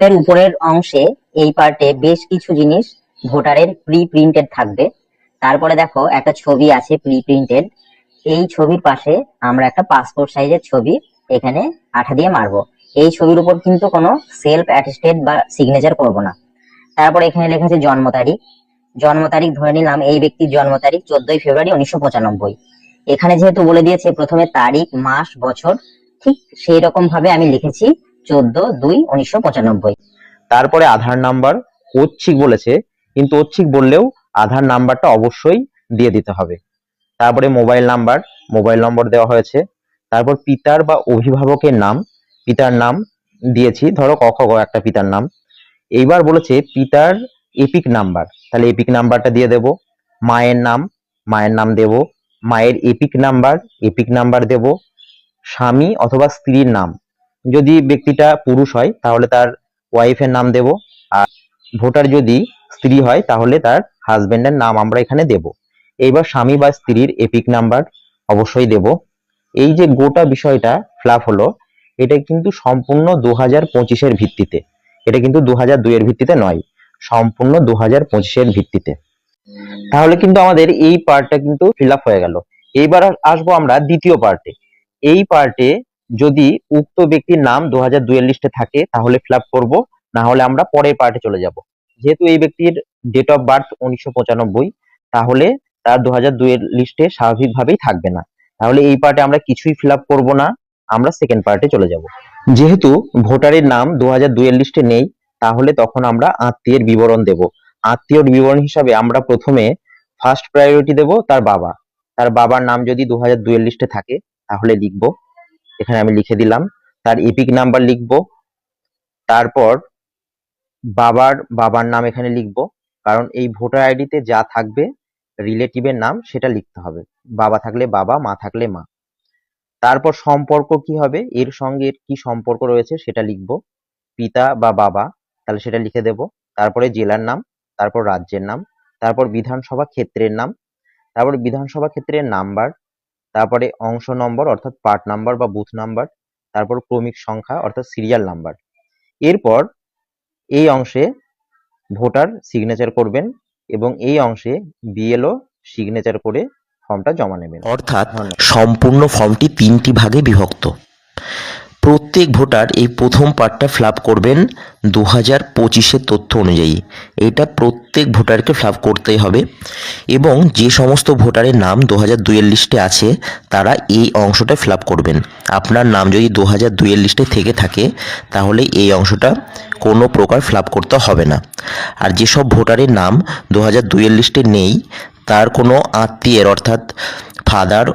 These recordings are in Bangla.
এর উপরের অংশে এই পার্টে বেশ কিছু জিনিস ভোটারের প্রি প্রিন্টেড থাকবে। তারপরে দেখো, একটা ছবি আছে প্রি প্রিন্টেড এই ছবির পাশে আমরা একটা পাসপোর্ট সাইজের ছবি এখানে আঠা দিয়ে মারবো। এই ছবির উপর কিন্তু কোনো সেলফ অ্যাটেস্টেড বা সিগনেচার করব না। তারপর এখানে লেখা আছে জন্ম তারিখ। জন্ম তারিখ ধরে নিলাম, এই ব্যক্তির জন্ম তারিখ চোদ্দই ফেব্রুয়ারি উনিশশো পঁচানব্বই। এখানে যেহেতু বলে দিয়েছে প্রথমে তারিখ, মাস, বছর, ঠিক সেই রকম ভাবে আমি লিখেছি। চোদ্দ দুই উনিশশো পঁচানব্বই। তারপরে আধার নাম্বার ঐচ্ছিক বলেছে, কিন্তু ঐচ্ছিক বললেও আধার নাম্বারটা অবশ্যই দিয়ে দিতে হবে। তারপরে মোবাইল নাম্বার, মোবাইল নম্বর দেওয়া হয়েছে। তারপর পিতার বা অভিভাবকের নাম, পিতার নাম দিয়েছি, ধরো ক খ একটা পিতার নাম। এইবার বলেছে পিতার এপিক নাম্বার, তাহলে এপিক নাম্বারটা দিয়ে দেব। মায়ের নাম মায়ের নাম দেব। মায়ের এপিক নাম্বার এপিক নাম্বার দেব। স্বামী অথবা স্ত্রীর নাম যদি ব্যক্তিটা পুরুষ হয়, তাহলে তার ওয়াইফের নাম দেব। আর ভোটার যদি স্ত্রী হয়, তাহলে তার হাজবেন্ডের নাম আমরা এখানে দেব। এইবার স্বামী বা স্ত্রীর এপিক নাম্বার অবশ্যই দেব। এই যে গোটা বিষয়টা ফ্লাপ হলো, এটা কিন্তু সম্পূর্ণ দু হাজার পঁচিশের ভিত্তিতে। এটা কিন্তু দু হাজার দুইয়ের ভিত্তিতে নয়, সম্পূর্ণ দু হাজার পঁচিশের ভিত্তিতে। তাহলে কিন্তু আমাদের এই পার্টটা কিন্তু ফিল হয়ে গেল। এইবার আসব আমরা দ্বিতীয় পার্টে এই পার্টে যদি উক্ত ব্যক্তির নাম দু হাজার দুইয়ের লিস্টে থাকে, তাহলে ফিল আপ করব না হলে আমরা পরের পার্টে চলে যাব। যেহেতু এই ব্যক্তির ডেট অফ বার্থ উনিশশো পঁচানব্বই, তাহলে তার দু হাজার দুইয়ের লিস্টে স্বাভাবিকভাবেই থাকবে না। তাহলে এই পার্টে আমরা কিছুই ফিল আপ করব না, আমরা সেকেন্ড পার্টে চলে যাব। যেহেতু ভোটারের নাম দু হাজার দুইয়ের লিস্টে নেই, তাহলে তখন আমরা আত্মীয়ের বিবরণ দেব। আত্মীয়র বিবরণ হিসাবে আমরা প্রথমে ফার্স্ট প্রায়োরিটি দেব তার বাবা। তার বাবার নাম যদি দু হাজার দুইয়ের লিস্টে থাকে, তাহলে লিখব এখানে আমি লিখে দিলাম। তার ইপিক নাম্বার লিখব। তারপর বাবার বাবার নাম এখানে লিখব। কারণ এই ভোটার আইডিতে যা থাকবে রিলেটিভের নাম, সেটা লিখতে হবে। বাবা থাকলে বাবা, মা থাকলে মা। তারপর সম্পর্ক কি হবে? এর সঙ্গে কি সম্পর্ক রয়েছে, সেটা লিখব। পিতা বা বাবা, তাহলে সেটা লিখে দেব। তারপরে জেলার নাম, তারপর রাজ্যের নাম, তারপর বিধানসভা ক্ষেত্রের নাম, তারপর বিধানসভা ক্ষেত্রের নাম্বার তারপরে অংশ নম্বর, অর্থাৎ পার্ট নাম্বার বা বুথ নাম্বার তারপর ক্রমিক সংখ্যা, অর্থাৎ সিরিয়াল নাম্বার এরপর এই অংশে ভোটার সিগনেচার করবেন এবং এই অংশে বিএলও সিগনেচার করে ফর্মটা জমা নেবেন। অর্থাৎ সম্পূর্ণ ফর্মটি তিনটি ভাগে বিভক্ত। প্রত্যেক ভোটার এই প্রথম পার্টটা ফ্লাপ করবেন দু হাজার পঁচিশের তথ্য অনুযায়ী। এটা প্রত্যেক ভোটারকে ফ্লাপ করতেই হবে এবং যে সমস্ত ভোটারের নাম দু হাজার দুইয়ের লিস্টে আছে, তারা এই অংশটা ফিল করবেন। আপনার নাম যদি দু হাজার দুইয়ের লিস্টে থেকে থাকে, তাহলে এই অংশটা কোনো প্রকার ফিল করতে হবে না। আর যেসব ভোটারের নাম দু হাজার দুইয়ের লিস্টে নেই, তার কোনো আত্মীয়ের অর্থাৎ ফাদার,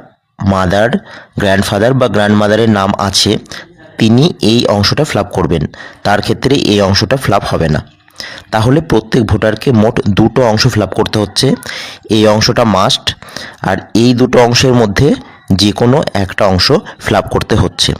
মাদার গ্র্যান্ডফাদার বা গ্র্যান্ডমাদারের নাম আছে তিনি এই অংশটা ফ্লাপ করবেন। তার ক্ষেত্রে এই অংশটা ফ্লাপ হবে না। তাহলে প্রত্যেক ভোটারকে মোট দুটো অংশ ফ্লাপ করতে হচ্ছে। এই অংশটা মাস্ট আর এই দুটো অংশের মধ্যে যে কোনো একটা অংশ ফ্লাপ করতে হচ্ছে।